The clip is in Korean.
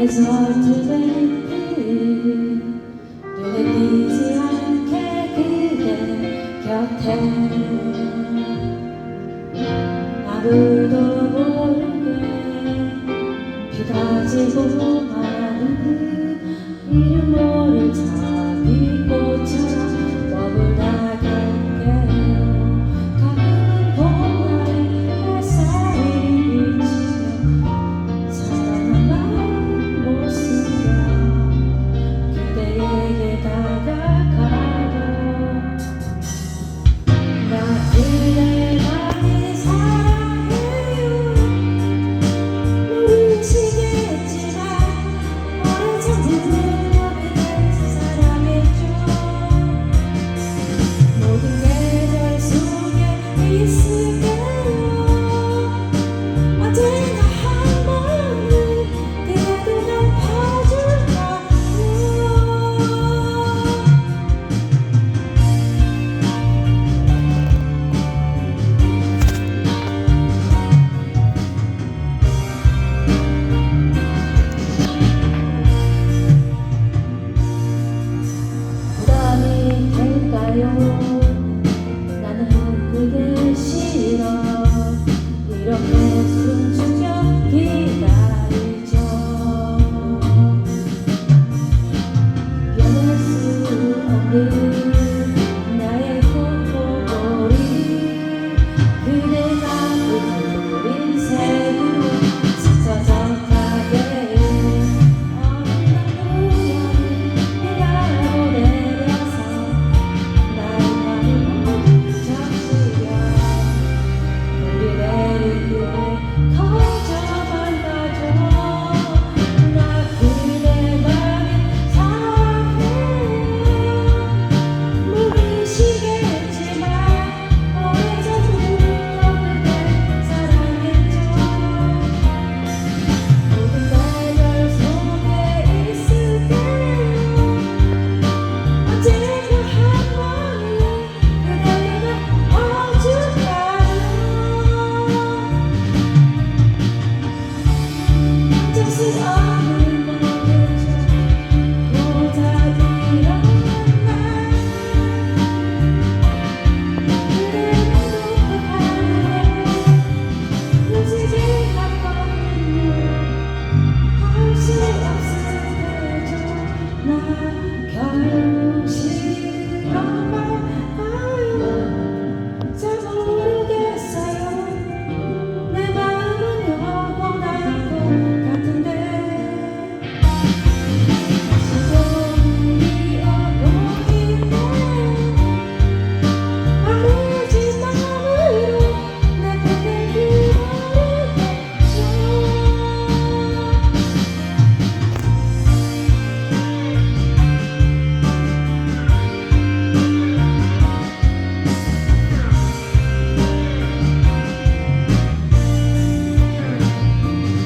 애절투맨 눈에 띄지 않게 그대 곁에. 아무도 모르게 비가 지고 가는 그 이름 모를 자비